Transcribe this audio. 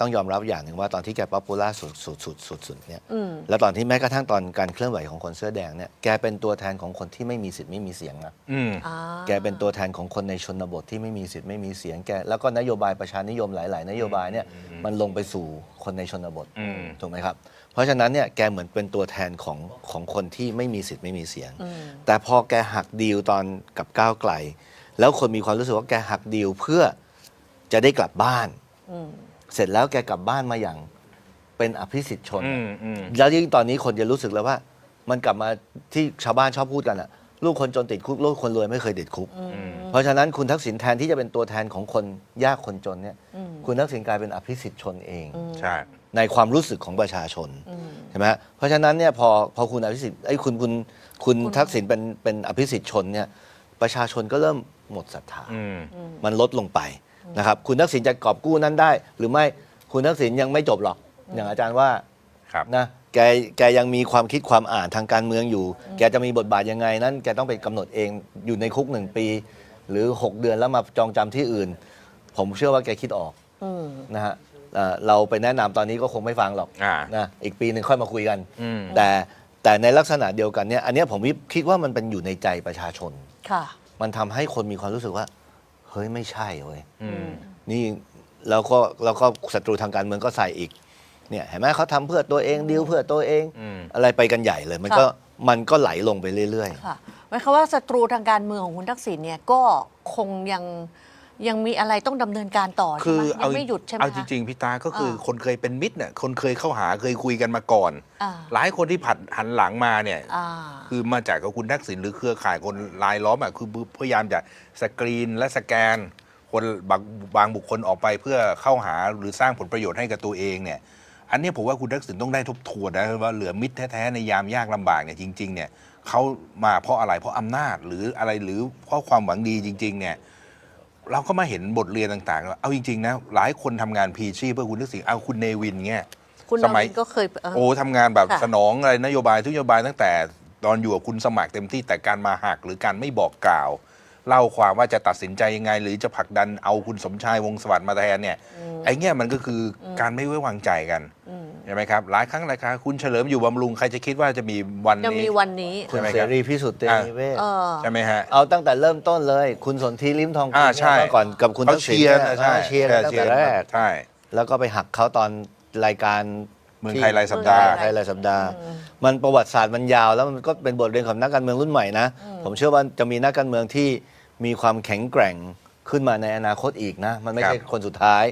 ต้องยอมรับอย่างหนึ่งว่าตอนที่แกป๊อปปูล่าสุดสุดสุดสุดสุดเนี่ยอืมแล้วตอนที่แม้กระทั่งตอนการเคลื่อนไหวของคนเสื้อแดงเนี่ยแกเป็นตัวแทนของคนที่ไม่มีสิทธิ์ไม่มีเสียงนะอืมอ่าแกเป็นตัวแทนของคนในชนบทที่ไม่มีสิทธิ์ไม่มีเสียงแกแล้วก็นโยบายประชานิยมหลาย ๆ นโยบายเนี่ยมันลงไปสู่คนในชนบทอืมถูกไหมครับ เพราะฉะนั้นเนี่ยแกเหมือนเป็นตัวแทนของของคนที่ไม่มีสิทธิ์ไม่มีเสียงอืมแต่พอแกหักดีลตอนกับก้าวไกล แล้วคนมีความรู้สึกว่าแกหักดีลเพื่อจะได้กลับบ้านอืม เสร็จแล้วแกกลับบ้านมาอย่างเป็นอภิสิทธิ์ชน อืมอืม แล้วยิ่งตอนนี้คนจะรู้สึกแล้วว่า มันกลับมาที่ชาวบ้านชอบพูดกันอะลูกคนจนติดคุกลูกคนรวยไม่เคยติดคุก เพราะฉะนั้นคุณทักษิณแทนที่จะเป็นตัวแทนของคนยากคนจนเนี่ยอืมคุณทักษิณกลายเป็นอภิสิทธิ์ชนเอง ใช่ ในความรู้สึกของประชาชนอืมใช่ไหมฮะเพราะฉะนั้นเนี่ยพอพอคุณอภิสิทธิ์ไอ้ยคุณคุณคุณทักษิณเป็นเป็นอภิสิทธิ์ชนเนี่ย ประชาชนก็เริ่มหมดศรัทธา อืม มันลดลงไปนะครับ คุณทักษิณจะกอบกู้นั้นได้ หรือไม่คุณทักษิณยังไม่จบหรอก อย่างอาจารย์ว่าครับ นะแกแกยังมีความคิดความอ่านทางการเมืองอยู่ แกจะมีบทบาทยังไงนั้น แกต้องไปกำหนดเองอยู่ในคุกหนึ่งปี หรือ 6 เดือนแล้วมาจองจำที่อื่น ผมเชื่อว่าแกคิดออกอืม นะฮะเอ่อเราไปแนะนำตอนนี้ก็คงไม่ฟังหรอกอ่า นะอีกปีหนึ่งค่อยมาคุยกัน อืม แต่แต่ในลักษณะเดียวกันเนี่ยอันเนี้ยผมคิดว่ามันเป็นอยู่ในใจประชาชน ค่ะ มันทำให้คนมีความรู้สึกว่า เฮ้ยไม่ใช่เว้ย อืม นี่แล้วก็แล้วก็ศัตรูทางการเมืองก็ใส่อีกเนี่ยเห็นไหมเขาทำเพื่อตัวเองดีลเพื่อตัวเอง อืม อะไรไปกันใหญ่เลย มันก็มันก็ไหลลงไปเรื่อย ค่ะหมายความว่าศัตรูทางการเมืองของคุณทักษิณเนี่ยก็คงยัง ยังมีอะไรต้องดำเนินการต่อคืใช่อไหมเอายังไม่หยุดใช่ไหมเอาจคะ ริง ๆพี่ตาก็คือเออคนเคยเป็นมิตรเนี่ยคนเคยเข้าหาเคยคุยกันมาก่อน อ่า หลายคนที่ผัดหันหลังมาเนี่ย อ่า คือมาจากกับคุณทักษิณหรือเครือข่ายคนรายล้อมอะคือพยายามจะสกรีนและสแกน คนบางบางบุคคลออกไปเพื่อเข้าหาหรือสร้างผลประโยชน์ให้กับตัวเองเนี่ย อันนี้ผมว่าคุณทักษิณต้องได้ทบทวนนะว่าเหลือมิตรแท้ๆในยามยากลำบากเนี่ยจริง ๆ เนี่ยเขามาเพราะอะไรเพราะอำนาจหรืออะไรหรือเพราะความหวังดีจริง ๆ เนี่ย เราก็มาเห็นบทเรียนต่างๆ เอาจริงๆนะหลายคนทำงานพีชีพเพื่อคุณทักษิณเอาคุณเนวินเงี้ยคุณสนมัยวินก็เคยเออโอ้ทำงานแบบค่ะสนองอะไรนโยบายทุกนโยบายตั้งแต่ตอนอยู่กับคุณสมัครเต็มที่แต่การมาหักหรือการไม่บอกกล่าว เล่าความว่าจะตัดสินใจยังไง หรือจะผลักดันเอาคุณสมชายวงศ์สวัสดิ์มาแทนเนี่ยไอ้เงี้ยมันก็คืออการไม่ไว้วางใจกันอืม ใช่ไหมครับหลายครั้งหลายครั้งคุณเฉลิมอยู่บำรุงใครจะคิดว่าจะมีวันยังนี้ มีวันนี้ๆคุใช่ณไหมเสครับรีพิสุทธิ์เตอะมีเวทเออ ใช่ไหมฮะ เอาตั้งแต่เริ่มต้นเลย คุณสนธิลิ้มทองกุลอ่าเนี่ยใช่เมื่อก่อนกับคุณเขาทักษิณเชียร์นี่นะใช่เชียร์กันตั้งแต่แรก ใช่ แล้วก็ไปหักเขาตอนรายการเมืองไทยรายสัปดาห์ไทยรายสัปดาห์ มันประวัติศาสตร์มันยาว แล้วมันก็เป็นบทเรียนของนักการเมืองรุ่นใหม่นะ ผมเชื่อว่าจะมีนักการเมืองที่มีความแข็งแกร่งขึ้นมาในอนาคตอีกนะ มันไม่ใช่ครับ คนสุดท้าย